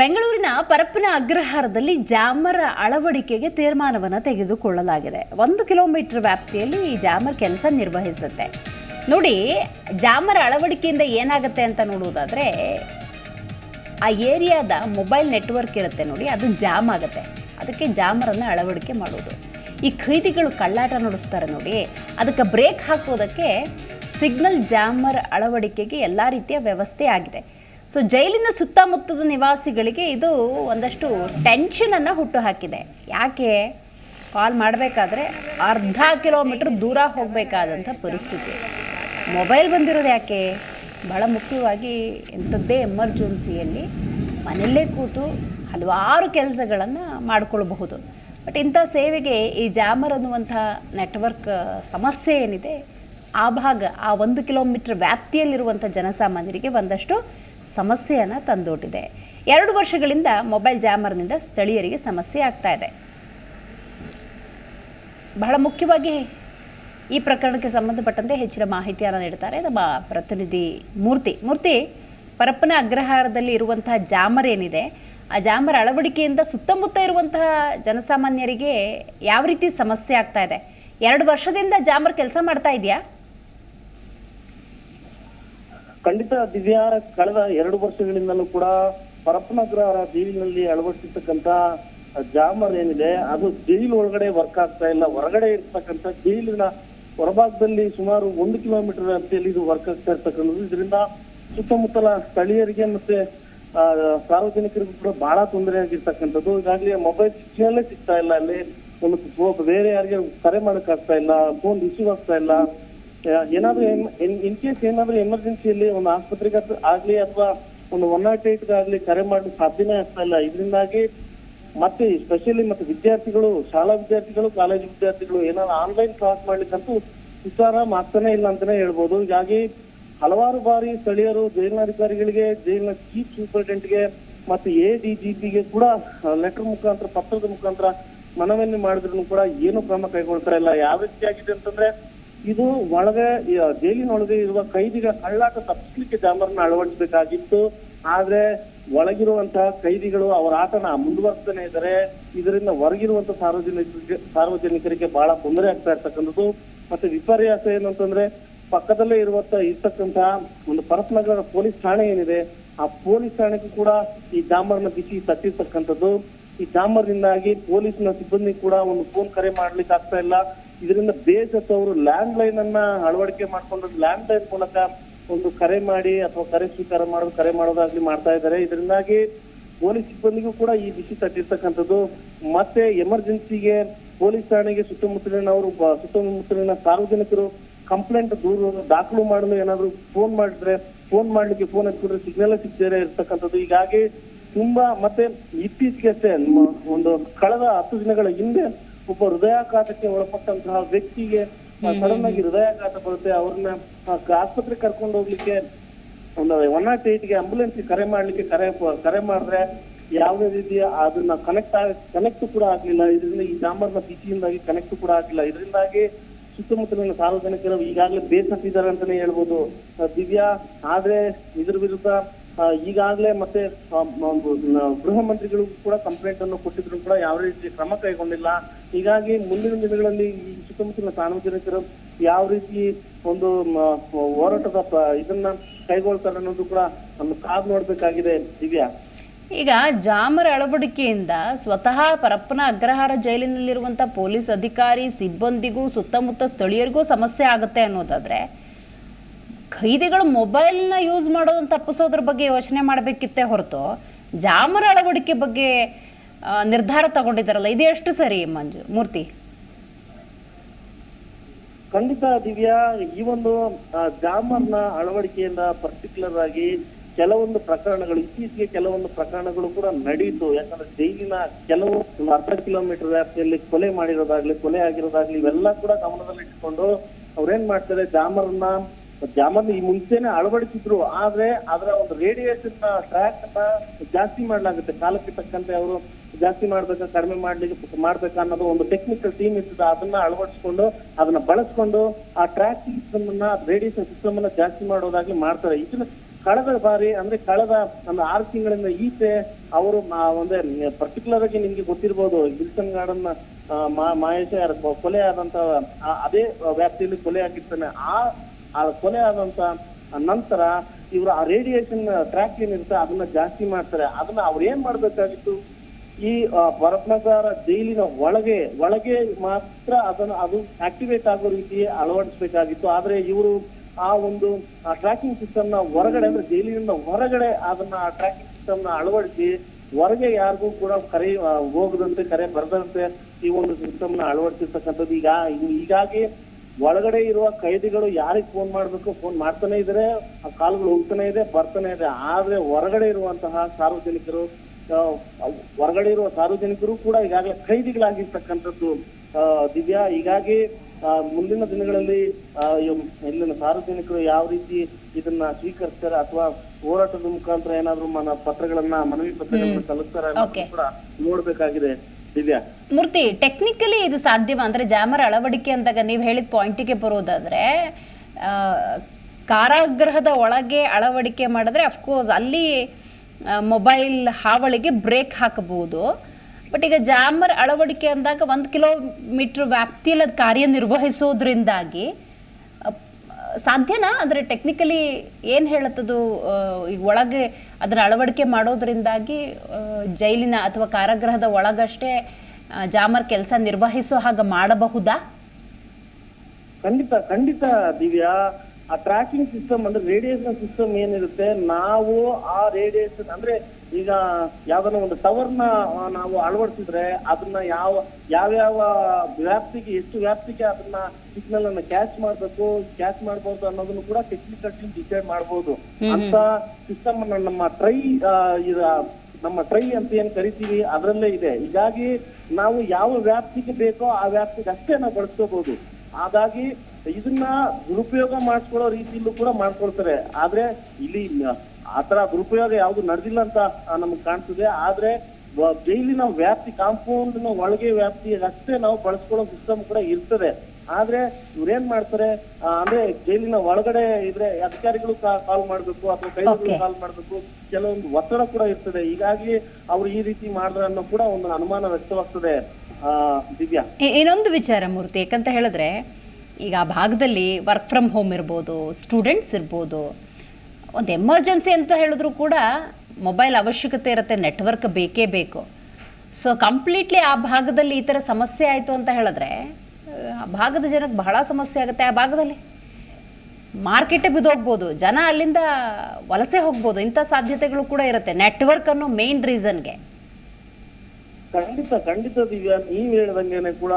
ಬೆಂಗಳೂರಿನ ಪರಪ್ಪನ ಅಗ್ರಹಾರದಲ್ಲಿ ಜಾಮರ್ ಅಳವಡಿಕೆಗೆ ತೀರ್ಮಾನವನ್ನು ತೆಗೆದುಕೊಳ್ಳಲಾಗಿದೆ. ಒಂದು ಕಿಲೋಮೀಟರ್ ವ್ಯಾಪ್ತಿಯಲ್ಲಿ ಈ ಜಾಮರ್ ಕೆಲಸ ನಿರ್ವಹಿಸುತ್ತೆ. ನೋಡಿ, ಜಾಮರ್ ಅಳವಡಿಕೆಯಿಂದ ಏನಾಗುತ್ತೆ ಅಂತ ನೋಡುವುದಾದರೆ, ಆ ಏರಿಯಾದ ಮೊಬೈಲ್ ನೆಟ್ವರ್ಕ್ ಇರುತ್ತೆ ನೋಡಿ, ಅದು ಜಾಮ್ ಆಗುತ್ತೆ. ಅದಕ್ಕೆ ಜಾಮರನ್ನು ಅಳವಡಿಕೆ ಮಾಡೋದು. ಈ ಖೈದಿಗಳು ಕಳ್ಳಾಟ ನಡೆಸ್ತಾರೆ ನೋಡಿ, ಅದಕ್ಕೆ ಬ್ರೇಕ್ ಹಾಕೋದಕ್ಕೆ ಸಿಗ್ನಲ್ ಜಾಮರ್ ಅಳವಡಿಕೆಗೆ ಎಲ್ಲ ರೀತಿಯ ವ್ಯವಸ್ಥೆ ಆಗಿದೆ. ಸೊ ಜೈಲಿನ ಸುತ್ತಮುತ್ತದ ನಿವಾಸಿಗಳಿಗೆ ಇದು ಒಂದಷ್ಟು ಟೆನ್ಷನನ್ನು ಹುಟ್ಟುಹಾಕಿದೆ. ಯಾಕೆ? ಕಾಲ್ ಮಾಡಬೇಕಾದ್ರೆ ಅರ್ಧ ಕಿಲೋಮೀಟ್ರ್ ದೂರ ಹೋಗಬೇಕಾದಂಥ ಪರಿಸ್ಥಿತಿ. ಮೊಬೈಲ್ ಬಂದಿರೋದು ಯಾಕೆ? ಬಹಳ ಮುಖ್ಯವಾಗಿ ಎಂಥದ್ದೇ ಎಮರ್ಜೆನ್ಸಿಯಲ್ಲಿ ಮನೆಯಲ್ಲೇ ಕೂತು ಹಲವಾರು ಕೆಲಸಗಳನ್ನು ಮಾಡಿಕೊಳ್ಬಹುದು. ಬಟ್ ಇಂಥ ಸೇವೆಗೆ ಈ ಜಾಮರ್ ಅನ್ನುವಂಥ ನೆಟ್ವರ್ಕ್ ಸಮಸ್ಯೆ ಏನಿದೆ? ಆ ಭಾಗ, ಆ ಒಂದು ಕಿಲೋಮೀಟರ್ ವ್ಯಾಪ್ತಿಯಲ್ಲಿರುವಂಥ ಜನಸಾಮಾನ್ಯರಿಗೆ ಒಂದಷ್ಟು ಸಮಸ್ಯೆಯನ್ನು ತಂದೊಡ್ಡಿದೆ ಎರಡು ವರ್ಷಗಳಿಂದ ಮೊಬೈಲ್ ಜಾಮರ್ನಿಂದ ಸ್ಥಳೀಯರಿಗೆ ಸಮಸ್ಯೆ ಆಗ್ತಾ ಇದೆ. ಬಹಳ ಮುಖ್ಯವಾಗಿ ಈ ಪ್ರಕರಣಕ್ಕೆ ಸಂಬಂಧಪಟ್ಟಂತೆ ಹೆಚ್ಚಿನ ಮಾಹಿತಿಯನ್ನು ನೀಡ್ತಾರೆ ನಮ್ಮ ಪ್ರತಿನಿಧಿ ಮೂರ್ತಿ. ಮೂರ್ತಿ, ಪರಪ್ಪನ ಅಗ್ರಹಾರದಲ್ಲಿ ಇರುವಂತಹ ಜಾಮರ್ ಏನಿದೆ? ಆ ಜಾಮರ್ ಅಳವಡಿಕೆಯಿಂದ ಸುತ್ತಮುತ್ತ ಇರುವಂತಹ ಜನಸಾಮಾನ್ಯರಿಗೆ ಯಾವ ರೀತಿ ಸಮಸ್ಯೆ ಆಗ್ತಾ ಇದೆ? ಎರಡು ವರ್ಷದಿಂದ ಜಾಮರ್ ಕೆಲಸ ಮಾಡ್ತಾ ಇದೆಯಾ? ಖಂಡಿತ ದಿವ್ಯಾ ಕಳೆದ ಎರಡು ವರ್ಷಗಳಿಂದಲೂ ಕೂಡ ಪರಪ್ಪನಗರ ಜೈಲಿನಲ್ಲಿ ಅಳವಡಿಸಿರ್ತಕ್ಕಂತ ಜಾಮರ್ ಏನಿದೆ ಅದು ಜೈಲು ಒಳಗಡೆ ವರ್ಕ್ ಆಗ್ತಾ ಇಲ್ಲ. ಹೊರಗಡೆ ಇರ್ತಕ್ಕಂಥ ಜೈಲಿನ ಹೊರಭಾಗದಲ್ಲಿ ಸುಮಾರು ಒಂದು ಕಿಲೋಮೀಟರ್ ವ್ಯಾಪ್ತಿಯಲ್ಲಿ ಇದು ವರ್ಕ್ ಆಗ್ತಾ ಇರ್ತಕ್ಕಂಥದ್ದು. ಇದರಿಂದ ಸುತ್ತಮುತ್ತಲ ಸ್ಥಳೀಯರಿಗೆ ಮತ್ತೆ ಆ, ಸಾರ್ವಜನಿಕರಿಗೂ ಕೂಡ ಬಹಳ ತೊಂದರೆ ಆಗಿರ್ತಕ್ಕಂಥದ್ದು. ಈಗಾಗಲೇ ಮೊಬೈಲ್ ಸಿಗ್ನಲ್ಲೇ ಸಿಗ್ತಾ ಇಲ್ಲ ಅಲ್ಲಿ. ಒಂದು ಬೇರೆ ಯಾರಿಗೆ ಕರೆ ಮಾಡಕ್ ಆಗ್ತಾ ಇಲ್ಲ ಫೋನ್ ರಿಸೀವ್ ಆಗ್ತಾ ಇಲ್ಲ. ಏನಾದ್ರೂ ಇನ್ ಕೇಸ್ ಏನಾದ್ರೂ ಎಮರ್ಜೆನ್ಸಿಯಲ್ಲಿ ಒಂದು ಆಸ್ಪತ್ರೆಗೆ ಆಗ್ಲಿ ಅಥವಾ ಒಂದು ಒನ್ ನಾಟ್ ಏಟ್ ಆಗ್ಲಿ ಕರೆ ಮಾಡಲು ಸಾಧ್ಯನೇ ಆಗ್ತಾ ಇಲ್ಲ. ಇದರಿಂದಾಗಿ ಮತ್ತೆ ಸ್ಪೆಷಲಿ ಮತ್ತೆ ವಿದ್ಯಾರ್ಥಿಗಳು, ಶಾಲಾ ವಿದ್ಯಾರ್ಥಿಗಳು ಕಾಲೇಜು ವಿದ್ಯಾರ್ಥಿಗಳು ಏನಾದ್ರು ಆನ್ಲೈನ್ ಕ್ಲಾಸ್ ಮಾಡ್ಲಿಕ್ಕಂತೂ ವಿಚಾರ ಆಗ್ತಾನೆ ಇಲ್ಲ ಅಂತಾನೆ ಹೇಳ್ಬೋದು. ಹೀಗಾಗಿ ಹಲವಾರು ಬಾರಿ ಸ್ಥಳೀಯರು ಜೈಲಿನಾಧಿಕಾರಿಗಳಿಗೆ, ಜೈಲಿನ ಚೀಫ್ ಸೂಪರಿಂಟೆಂಟ್ಗೆ ಮತ್ತು ಎ ಡಿ ಜಿ ಪಿಗೆ ಕೂಡ ಲೆಟರ್ ಮುಖಾಂತರ, ಪತ್ರದ ಮುಖಾಂತರ ಮನವಿಯನ್ನು ಮಾಡಿದ್ರು ಕೂಡ ಏನು ಕ್ರಮ ಕೈಗೊಳ್ತಾ ಇಲ್ಲ. ಯಾವ ರೀತಿಯಾಗಿದೆ ಅಂತಂದ್ರೆ ಇದು ಒಳಗೆ ಜೈಲಿನೊಳಗೆ ಇರುವ ಕೈದಿಗಳ ಕಳ್ಳಾಟ ತಪ್ಪಿಸ್ಲಿಕ್ಕೆ ಜಾಮರ್ನ ಅಳವಡಿಸಬೇಕಾಗಿತ್ತು. ಆದ್ರೆ ಒಳಗಿರುವಂತಹ ಕೈದಿಗಳು ಅವರ ಆಟನ ಮುಂದುವರ್ತನೆ ಇದ್ದಾರೆ. ಇದರಿಂದ ಹೊರಗಿರುವಂತಹ ಸಾರ್ವಜನಿಕರಿಗೆ ಸಾರ್ವಜನಿಕರಿಗೆ ಬಹಳ ತೊಂದರೆ ಆಗ್ತಾ ಇರ್ತಕ್ಕಂಥದ್ದು. ಮತ್ತೆ ವಿಪರ್ಯಾಸ ಏನು ಪಕ್ಕದಲ್ಲೇ ಇರುವಂತ ಇರ್ತಕ್ಕಂತಹ ಒಂದು ಪರಸ್ನಗರ ಪೊಲೀಸ್ ಠಾಣೆ ಏನಿದೆ, ಆ ಪೊಲೀಸ್ ಠಾಣೆಗೂ ಕೂಡ ಈ ಜಾಮರ್ನ ಬಿಸಿ ತಟ್ಟಿರ್ತಕ್ಕಂಥದ್ದು. ಈ ಡಾಂಬರ್ನಿಂದಾಗಿ ಪೊಲೀಸ್ನ ಸಿಬ್ಬಂದಿ ಕೂಡ ಒಂದು ಫೋನ್ ಕರೆ ಮಾಡ್ಲಿಕ್ಕೆ ಆಗ್ತಾ ಇಲ್ಲ. ಇದರಿಂದ ಬೇಸತ್ತವರು ಲ್ಯಾಂಡ್ ಲೈನ್ ಅನ್ನ ಅಳವಡಿಕೆ ಮಾಡ್ಕೊಂಡು ಲ್ಯಾಂಡ್ ಲೈನ್ ಮೂಲಕ ಒಂದು ಕರೆ ಮಾಡಿ ಅಥವಾ ಕರೆ ಸ್ವೀಕಾರ ಮಾಡೋದು ಕರೆ ಮಾಡೋದಾಗ್ಲಿ ಮಾಡ್ತಾ ಇದ್ದಾರೆ. ಇದರಿಂದಾಗಿ ಪೊಲೀಸ್ ಸಿಬ್ಬಂದಿಗೂ ಕೂಡ ಈ ಬಿಸಿ ತಟ್ಟಿರ್ತಕ್ಕಂಥದ್ದು ಮತ್ತೆ ಎಮರ್ಜೆನ್ಸಿಗೆ ಪೊಲೀಸ್ ಠಾಣೆಗೆ ಸುತ್ತಮುತ್ತಲಿನವರು ಅವರು ಸುತ್ತಮುತ್ತಲಿನ ಸಾರ್ವಜನಿಕರು ಕಂಪ್ಲೇಂಟ್ ದೂರು, ದಾಖಲು ಮಾಡಲು ಏನಾದ್ರು ಫೋನ್ ಮಾಡಿದ್ರೆ ಫೋನ್ ಮಾಡ್ಲಿಕ್ಕೆ ಫೋನ್ ಹಚ್ಚಿದ್ರೆ ಸಿಗ್ನಲ್ ಸಿಗ್ತಾರೆ ಇರ್ತಕ್ಕಂಥದ್ದು. ಹೀಗಾಗಿ ತುಂಬಾ, ಮತ್ತೆ ಇತ್ತೀಚೆಗೆ ಅಷ್ಟೇ ಒಂದು ಕಳೆದ ಹತ್ತು ದಿನಗಳ ಹಿಂದೆ ಒಬ್ಬ ಹೃದಯಾಘಾತಕ್ಕೆ ಒಳಪಟ್ಟಂತಹ ವ್ಯಕ್ತಿಗೆ ಸಡನ್ ಆಗಿ ಹೃದಯಾಘಾತ ಬರುತ್ತೆ ಅವ್ರನ್ನ ಆಸ್ಪತ್ರೆ ಆಸ್ಪತ್ರೆಗೆ ಕರ್ಕೊಂಡು ಹೋಗ್ಲಿಕ್ಕೆ ಒಂದು ಒನ್ ನಾಟ್ಗೆ ಆಂಬುಲೆನ್ಸ್ ಕರೆ ಮಾಡ್ಲಿಕ್ಕೆ ಕರೆ ಕರೆ ಮಾಡಿದ್ರೆ ಯಾವುದೇ ರೀತಿಯ ಅದನ್ನ ಕನೆಕ್ಟ್ ಕನೆಕ್ಟ್ ಕೂಡ ಆಗ್ಲಿಲ್ಲ. ಇದರಿಂದ ಈ ಡಾಂಬರ್ನ ಬಿಸಿಯಿಂದಾಗಿ ಕನೆಕ್ಟ್ ಕೂಡ ಆಗ್ಲಿಲ್ಲ. ಇದರಿಂದಾಗಿ ಸುತ್ತಮುತ್ತಲಿನ ಸಾರ್ವಜನಿಕರು ಈಗಾಗಲೇ ಬೇಸತ್ತಿದ್ದಾರೆ ಅಂತಾನೆ ಹೇಳ್ಬೋದು. ದಿವ್ಯಾ ಆದ್ರೆ ಇದ್ರ ವಿರುದ್ಧ ಈಗಾಗಲೇ ಮತ್ತೆ ಒಂದು ಗೃಹ ಮಂತ್ರಿಗಳು ಕೂಡ ಕಂಪ್ಲೇಂಟ್ ಅನ್ನು ಕೊಟ್ಟಿದ್ರು ಕೂಡ ಯಾವ ರೀತಿ ಕ್ರಮ ಕೈಗೊಂಡಿಲ್ಲ. ಹೀಗಾಗಿ ಮುಂದಿನ ದಿನಗಳಲ್ಲಿ ಈ ಸುತ್ತಮುತ್ತಲಿನ ಸಾರ್ವಜನಿಕರು ಯಾವ ರೀತಿ ಒಂದು ಹೋರಾಟದ ಇದನ್ನ ಕೈಗೊಳ್ತಾರೆ ಅನ್ನೋದು ಕೂಡ ನಮ್ಮ ಕಾದು ನೋಡ್ಬೇಕಾಗಿದೆ. ದಿವ್ಯಾ? ಈಗ ಜಾಮರ ಅಳವಡಿಕೆಯಿಂದ ಸ್ವತಃ ಪರಪ್ಪನ ಅಗ್ರಹಾರ ಜೈಲಿನಲ್ಲಿರುವಂಥ ಪೊಲೀಸ್ ಅಧಿಕಾರಿ, ಸಿಬ್ಬಂದಿಗೂ ಸುತ್ತಮುತ್ತ ಸ್ಥಳೀಯರಿಗೂ ಸಮಸ್ಯೆ ಆಗುತ್ತೆ ಅನ್ನೋದಾದ್ರೆ ಖೈದಿಗಳು ಮೊಬೈಲ್ನ ಯೂಸ್ ಮಾಡೋದನ್ನ ತಪ್ಪಿಸೋದ್ರ ಬಗ್ಗೆ ಯೋಚನೆ ಮಾಡಬೇಕಿತ್ತೇ ಹೊರತು ಜಾಮರ ಅಳವಡಿಕೆ ಬಗ್ಗೆ ನಿರ್ಧಾರ ತಗೊಂಡಿದ್ದಾರಲ್ಲ, ಇದು ಎಷ್ಟು ಸರಿ ಮಂಜು, ಮೂರ್ತಿ? ಖಂಡಿತ ದಿವ್ಯಾ, ಈ ಒಂದು ಜಾಮರ್ನ ಅಳವಡಿಕೆಯಿಂದ ಪರ್ಟಿಕ್ಯುಲರ್ ಆಗಿ ಕೆಲವೊಂದು ಪ್ರಕರಣಗಳು, ಇತ್ತೀಚೆಗೆ ಕೆಲವೊಂದು ಪ್ರಕರಣಗಳು ಕೂಡ ನಡೀತು. ಯಾಕಂದ್ರೆ ಜೈಲಿನ ಕೆಲವು ಅರ್ಧ ಕಿಲೋಮೀಟರ್ ವ್ಯಾಪ್ತಿಯಲ್ಲಿ ಕೊಲೆ ಮಾಡಿರೋದಾಗ್ಲಿ, ಕೊಲೆ ಆಗಿರೋದಾಗ್ಲಿ, ಇವೆಲ್ಲ ಕೂಡ ಗಮನದಲ್ಲಿಟ್ಟುಕೊಂಡು ಅವ್ರೇನ್ ಮಾಡ್ತಾರೆ ಜಾಮರ್ನ ಜಾಮರ್ನ ಈ ಮುಂಚೆನೆ ಅಳವಡಿಸಿದ್ರು, ಆದ್ರೆ ಅದರ ಒಂದು ರೇಡಿಯೇಷನ್ ಟ್ರ್ಯಾಕ್ ಜಾಸ್ತಿ ಮಾಡ್ಲಾಗುತ್ತೆ. ಕಾಲಕ್ಕೆ ತಕ್ಕಂತೆ ಅವರು ಜಾಸ್ತಿ ಮಾಡ್ಬೇಕಾ, ಕಡಿಮೆ ಮಾಡ್ಲಿಕ್ಕೆ ಮಾಡ್ಬೇಕಾ ಅನ್ನೋದು ಒಂದು ಟೆಕ್ನಿಕಲ್ ಟೀಮ್ ಇರ್ತದೆ. ಅದನ್ನ ಅಳವಡಿಸ್ಕೊಂಡು, ಅದನ್ನ ಬಳಸ್ಕೊಂಡು ಆ ಟ್ರ್ಯಾಕ್ ಸಿಸ್ಟಮ್ ಅನ್ನ ರೇಡಿಯೇಷನ್ ಸಿಸ್ಟಮ್ ಅನ್ನ ಜಾಸ್ತಿ ಮಾಡೋದಾಗ್ಲಿ ಮಾಡ್ತಾರೆ. ಇದನ್ನ ಕಳೆದ ಬಾರಿ, ಅಂದ್ರೆ ಕಳೆದ ಒಂದು ಆರು ತಿಂಗಳಿಂದ ಈಚೆ ಅವರು ಒಂದೇ ಪರ್ಟಿಕ್ಯುಲರ್ ಆಗಿ ನಿಮ್ಗೆ ಗೊತ್ತಿರ್ಬೋದು ವಿಲ್ಸನ್ ಗಾರ್ಡನ್ ಮಹೇಶ ಕೊಲೆ ಆದಂತ ಅದೇ ವ್ಯಾಪ್ತಿಯಲ್ಲಿ ಕೊಲೆ ಆಗಿರ್ತಾನೆ. ಆ ಆ ಕೊಲೆ ಆದಂತ ನಂತರ ಇವರು ಆ ರೇಡಿಯೇಷನ್ ಟ್ರ್ಯಾಕ್ ಏನಿರುತ್ತೆ ಅದನ್ನ ಜಾಸ್ತಿ ಮಾಡ್ತಾರೆ. ಅದನ್ನ ಅವ್ರು ಏನ್ ಮಾಡ್ಬೇಕಾಗಿತ್ತು? ಈ ಆ, ಭರತ್ನಗರ ಜೈಲಿನ ಒಳಗೆ ಒಳಗೆ ಮಾತ್ರ ಅದನ್ನ ಅದು ಆಕ್ಟಿವೇಟ್ ಆಗೋ ರೀತಿ ಅಳವಡಿಸಬೇಕಾಗಿತ್ತು. ಆದ್ರೆ ಇವರು ಆ ಒಂದು ಟ್ರ್ಯಾಕಿಂಗ್ ಸಿಸ್ಟಮ್ನ ಹೊರಗಡೆ ಅಂದ್ರೆ ಜೈಲಿನಿಂದ ಹೊರಗಡೆ ಅದನ್ನ ಟ್ರ್ಯಾಕಿಂಗ್ ಸಿಸ್ಟಮ್ನ ಅಳವಡಿಸಿ ಹೊರಗೆ ಯಾರಿಗೂ ಕೂಡ ಕರೆ ಹೋಗದಂತೆ ಕರೆ ಬರದಂತೆ ಈ ಒಂದು ಸಿಸ್ಟಮ್ನ ಅಳವಡಿಸಿರ್ತಕ್ಕಂಥದ್ದು. ಈಗ ಹೀಗಾಗಿ ಒಳಗಡೆ ಇರುವ ಕೈದಿಗಳು ಯಾರಿಗೆ ಫೋನ್ ಮಾಡ್ಬೇಕು ಫೋನ್ ಮಾಡ್ತಾನೆ ಇದ್ರೆ ಆ ಕಾಲ್ಗಳು ಹೋಗ್ತಾನೆ ಇದೆ ಬರ್ತಾನೆ ಇದೆ. ಆದ್ರೆ ಹೊರಗಡೆ ಇರುವಂತಹ ಸಾರ್ವಜನಿಕರು ಹೊರಗಡೆ ಇರುವ ಸಾರ್ವಜನಿಕರು ಕೂಡ ಈಗಾಗಲೇ ಕೈದಿಗಳಾಗಿರ್ತಕ್ಕಂಥದ್ದು ದಿವ್ಯಾ. ಹೀಗಾಗಿ ಆ, ಮುಂದಿನ ದಿನಗಳಲ್ಲಿ ಇಲ್ಲಿನ ಸಾರ್ವಜನಿಕರು ಯಾವ ರೀತಿ ಇದನ್ನ ಸ್ವೀಕರಿಸ್ತಾರೆ ಅಥವಾ ಹೋರಾಟದ ಮುಖಾಂತರ ಏನಾದ್ರು ಮನ ಪತ್ರಗಳನ್ನ ಮನವಿ ಪತ್ರಗಳನ್ನ ಸಲ್ಲಿಸ್ತಾರೆ ಅನ್ನೋದನ್ನ ಕೂಡ ನೋಡ್ಬೇಕಾಗಿದೆ. ಮೂರ್ತಿ ಟೆಕ್ನಿಕಲಿ ಇದು ಸಾಧ್ಯವ? ಅಂದ್ರೆ ಜಾಮರ್ ಅಳವಡಿಕೆ ಅಂದಾಗ ನೀವು ಹೇಳಿದ ಪಾಯಿಂಟಿಗೆ ಬರೋದಾದರೆ ಕಾರಾಗೃಹದ ಒಳಗೆ ಅಳವಡಿಕೆ ಮಾಡಿದ್ರೆ ಅಫ್ಕೋರ್ಸ್ ಅಲ್ಲಿ ಮೊಬೈಲ್ ಹಾವಳಿಗೆ ಬ್ರೇಕ್ ಹಾಕಬಹುದು. ಬಟ್ ಈಗ ಜಾಮರ್ ಅಳವಡಿಕೆ ಅಂದಾಗ ಒಂದು ಕಿಲೋಮೀಟ್ರ್ ವ್ಯಾಪ್ತಿಯಲ್ಲಿ ಅದು ಕಾರ್ಯನಿರ್ವಹಿಸೋದ್ರಿಂದಾಗಿ ಸಾಧ್ಯನಾ? ಅಂದರೆ ಟೆಕ್ನಿಕಲಿ ಏನು ಹೇಳುತ್ತದು? ಈಗ ಒಳಗೆ ಅದರ ಅಳವಡಿಕೆ ಮಾಡೋದ್ರಿಂದಾಗಿ ಜೈಲಿನ ಅಥವಾ ಕಾರಾಗೃಹದ ಒಳಗಷ್ಟೇ ಜಾಮರ್ ಕೆಲಸ ನಿರ್ವಹಿಸೋ ಹಾಗೆ ಮಾಡಬಹುದಾ? ಖಂಡಿತ ಖಂಡಿತ ದಿವ್ಯಾ. ಆ ಟ್ರ್ಯಾಕಿಂಗ್ ಸಿಸ್ಟಮ್ ಅಂದ್ರೆ ರೇಡಿಯೇಷನ್ ಸಿಸ್ಟಮ್ ಏನಿರುತ್ತೆ? ನಾವು ಆ ರೇಡಿಯೇಷನ್ ಅಂದ್ರೆ ಈಗ ಯಾವ್ದನ್ನ ಒಂದು ಟವರ್ನ ನಾವು ಅಳವಡಿಸಿದ್ರೆ ಅದನ್ನ ಯಾವ ಯಾವ್ಯಾವ ವ್ಯಾಪ್ತಿಗೆ ಎಷ್ಟು ವ್ಯಾಪ್ತಿಗೆ ಅದನ್ನ ಸಿಗ್ನಲ್ ಅನ್ನ ಕ್ಯಾಚ್ ಮಾಡ್ಬೇಕು ಕ್ಯಾಚ್ ಮಾಡ್ಬೋದು ಅನ್ನೋದನ್ನು ಕೂಡ ಟೆಕ್ನಿಕಲ್ ಟೀಮ್ ಡಿಸೈಡ್ ಮಾಡ್ಬೋದು. ಅಂತ ಸಿಸ್ಟಮ್ ಅನ್ನ ನಮ್ಮ ಟ್ರೈ ನಮ್ಮ ಟ್ರೈ ಅಂತ ಏನ್ ಕರಿತೀವಿ ಅದರಲ್ಲೇ ಇದೆ. ಹೀಗಾಗಿ ನಾವು ಯಾವ ವ್ಯಾಪ್ತಿಗೆ ಬೇಕೋ ಆ ವ್ಯಾಪ್ತಿಗೆ ಅಷ್ಟೇ ನಾವು ಬಳಸ್ಕೋಬಹುದು ಹಾಗಾಗಿ ಇದನ್ನ ದುರುಪಯೋಗ ಮಾಡಿಸ್ಕೊಳ್ಳೋ ರೀತಿಯಲ್ಲೂ ಕೂಡ ಮಾಡ್ಕೊಳ್ತಾರೆ. ಆದ್ರೆ ಇಲ್ಲಿ ಆತರ ದುರುಪಯೋಗ ಯಾವ್ದು ನಡೆದಿಲ್ಲ ಅಂತ ನಮ್ಗೆ ಕಾಣ್ತದೆ. ಆದ್ರೆ ಜೈಲಿನ ವ್ಯಾಪ್ತಿ ಕಾಂಪೌಂಡ್ನ ಒಳಗೆ ವ್ಯಾಪ್ತಿ ಅಷ್ಟೇ ನಾವು ಬಳಸ್ಕೊಳ್ಳೋ ಸಿಸ್ಟಮ್ ಕೂಡ ಇರ್ತದೆ. ಆದ್ರೆ ಇವ್ರೇನ್ ಮಾಡ್ತಾರೆ ಅಂದ್ರೆ ಜೈಲಿನ ಒಳಗಡೆ ಇದ್ರೆ ಅಧಿಕಾರಿಗಳು ಕಾಲ್ ಮಾಡ್ಬೇಕು ಅಥವಾ ಕೈದಿಗಳು ಕಾಲ್ ಮಾಡ್ಬೇಕು ಕೆಲವೊಂದು ಒತ್ತಡ ಕೂಡ ಇರ್ತದೆ. ಹೀಗಾಗಿ ಅವ್ರು ಈ ರೀತಿ ಮಾಡಿದ್ರೆ ಅನ್ನೋ ಕೂಡ ಒಂದು ಅನುಮಾನ ವ್ಯಕ್ತವಾಗ್ತದೆ. ಆ ದಿವ್ಯಾ. ಇನ್ನೊಂದು ವಿಚಾರ ಮೂರ್ತಿ ಯಾಕಂತ ಹೇಳಿದ್ರೆ ಈಗ ಆ ಭಾಗದಲ್ಲಿ ವರ್ಕ್ ಫ್ರಮ್ ಹೋಮ್ ಇರ್ಬೋದು ಸ್ಟೂಡೆಂಟ್ಸ್ ಇರ್ಬೋದು ಒಂದು ಎಮರ್ಜೆನ್ಸಿ ಅಂತ ಹೇಳಿದ್ರು ಕೂಡ ಮೊಬೈಲ್ ಅವಶ್ಯಕತೆ ಇರುತ್ತೆ, ನೆಟ್ವರ್ಕ್ ಬೇಕೇ ಬೇಕು. ಸೊ ಕಂಪ್ಲೀಟ್ಲಿ ಆ ಭಾಗದಲ್ಲಿ ಈ ಥರ ಸಮಸ್ಯೆ ಆಯಿತು ಅಂತ ಹೇಳಿದ್ರೆ, ಆ ಭಾಗದ ಜನಕ್ಕೆ ಬಹಳ ಸಮಸ್ಯೆ ಆಗುತ್ತೆ ಆ ಭಾಗದಲ್ಲಿ. ಮಾರ್ಕೆಟೇ ಬಿದ್ದೋಗ್ಬೋದು ಜನ ಅಲ್ಲಿಂದ ವಲಸೆ ಹೋಗ್ಬೋದು, ಇಂಥ ಸಾಧ್ಯತೆಗಳು ಕೂಡ ಇರುತ್ತೆ, ನೆಟ್ವರ್ಕ್ ಅನ್ನೋ ಮೇನ್ ರೀಸನ್ಗೆ ಖಂಡಿತ ಖಂಡಿತ ದಿವ್ಯಾ, ನೀವು ಹೇಳ್ದಂಗೆ ಕೂಡ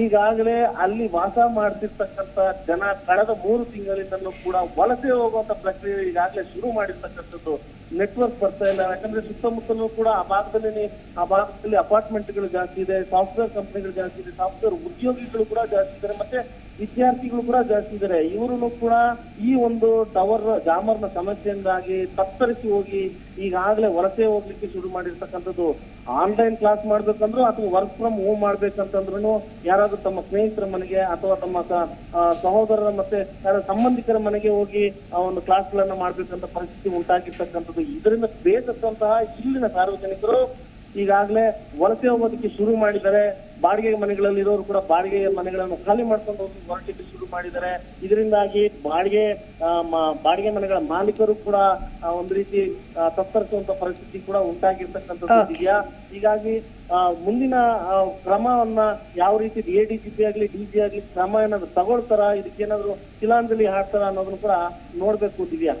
ಈಗಾಗಲೇ ಅಲ್ಲಿ ವಾಸ ಮಾಡ್ತಿರ್ತಕ್ಕಂತ ಜನ ಕಳೆದ ಮೂರು ತಿಂಗಳಿಂದಲೂ ಕೂಡ ವಲಸೆ ಹೋಗುವಂತ ಪ್ರಕ್ರಿಯೆ ಈಗಾಗಲೇ ಶುರು ಮಾಡಿರ್ತಕ್ಕಂಥದ್ದು ನೆಟ್ವರ್ಕ್ ಬರ್ತಾ ಇಲ್ಲ. ಯಾಕಂದ್ರೆ ಸುತ್ತಮುತ್ತಲೂ ಕೂಡ ಆ ಭಾಗದಲ್ಲಿ ಆ ಭಾಗದಲ್ಲಿ ಅಪಾರ್ಟ್ಮೆಂಟ್ಗಳು ಜಾಸ್ತಿ ಇದೆ, ಸಾಫ್ಟ್ವೇರ್ ಕಂಪನಿಗಳು ಜಾಸ್ತಿ ಇದೆ, ಸಾಫ್ಟ್ವೇರ್ ಉದ್ಯೋಗಿಗಳು ಕೂಡ ಜಾಸ್ತಿ ಇದ್ದಾರೆ, ಮತ್ತೆ ವಿದ್ಯಾರ್ಥಿಗಳು ಕೂಡ ಜಾಸ್ತಿ ಇದ್ದಾರೆ. ಇವರು ಕೂಡ ಈ ಒಂದು ಟವರ್ ಜಾಮರ್ನ ಸಮಸ್ಯೆಯಿಂದಾಗಿ ತತ್ತರಿಸಿ ಹೋಗಿ ಈಗಾಗಲೇ ವಲಸೆ ಹೋಗ್ಲಿಕ್ಕೆ ಶುರು ಮಾಡಿರ್ತಕ್ಕಂಥದ್ದು. ಆನ್ಲೈನ್ ಕ್ಲಾಸ್ ಮಾಡ್ಬೇಕಂದ್ರು ಅಥವಾ ವರ್ಕ್ ಫ್ರಮ್ ಹೋಮ್ ಮಾಡ್ಬೇಕಂತಂದ್ರು ಯಾರಾದ್ರೂ ತಮ್ಮ ಸ್ನೇಹಿತರ ಮನೆಗೆ ಅಥವಾ ತಮ್ಮ ಸಹೋದರರ ಮತ್ತೆ ಯಾರ ಸಂಬಂಧಿಕರ ಮನೆಗೆ ಹೋಗಿ ಆ ಒಂದು ಕ್ಲಾಸ್ಗಳನ್ನ ಮಾಡ್ಬೇಕಂತ ಪರಿಸ್ಥಿತಿ ಉಂಟಾಗಿರ್ತಕ್ಕಂಥದ್ದು. ಇದರಿಂದ ಬೇಸತ್ತಂತಹ ಇಲ್ಲಿನ ಸಾರ್ವಜನಿಕರು ಈಗಾಗಲೇ ವಲಸೆ ಹೋಗೋದಕ್ಕೆ ಶುರು ಮಾಡಿದ್ದಾರೆ. ಬಾಡಿಗೆ ಮನೆಗಳಲ್ಲಿ ಇರೋರು ಕೂಡ ಬಾಡಿಗೆ ಮನೆಗಳನ್ನು ಖಾಲಿ ಮಾಡ್ಕೊಂಡು ಹೋಗಿ ಹೊರಟಿಕ್ಕೆ ಶುರು ಮಾಡಿದ್ದಾರೆ. ಇದರಿಂದಾಗಿ ಬಾಡಿಗೆ ಬಾಡಿಗೆ ಮನೆಗಳ ಮಾಲೀಕರು ಕೂಡ ಒಂದು ರೀತಿ ತತ್ತರಿಸುವಂತ ಪರಿಸ್ಥಿತಿ ಕೂಡ ಉಂಟಾಗಿರ್ತಕ್ಕಂಥದ್ದು ಇದೆಯಾ? ಹೀಗಾಗಿ ಆ, ಮುಂದಿನ ಕ್ರಮವನ್ನ ಯಾವ ರೀತಿ ಎ ಡಿ ಜಿ ಪಿ ಆಗ್ಲಿ ಡಿ ಜಿ ಆಗ್ಲಿ ಕ್ರಮ ಏನಾದ್ರು ತಗೊಳ್ತಾರ? ಇದಕ್ಕೇನಾದ್ರು ಶಿಲಾಂಜಲಿ ಹಾಡ್ತಾರ ಅನ್ನೋದನ್ನು ಕೂಡ ನೋಡ್ಬೇಕು ದಿವ್ಯಾ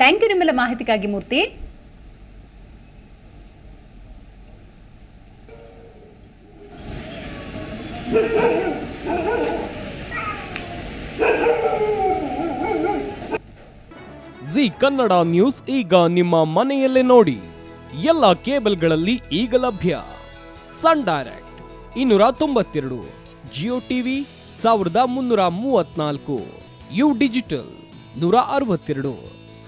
ಥ್ಯಾಂಕ್ ಯು ನಿಮ್ಮೆಲ್ಲ ಮಾಹಿತಿಗಾಗಿ ಮೂರ್ತಿ ಜಿ ಕನ್ನಡ ನ್ಯೂಸ್ ಈಗ ನಿಮ್ಮ ಮನೆಯಲ್ಲೇ ನೋಡಿ. ಎಲ್ಲ ಕೇಬಲ್ಗಳಲ್ಲಿ ಈಗ ಲಭ್ಯ. ಸನ್ ಡೈರೆಕ್ಟ್ ಇನ್ನೂರ ತೊಂಬತ್ತೆರಡು ಜಿಯೋ ಟಿವಿ ಸಾವಿರದ ಮುನ್ನೂರ ಮೂವತ್ನಾಲ್ಕು ಯು ಡಿಜಿಟಲ್ ನೂರ ಅರವತ್ತೆರಡು.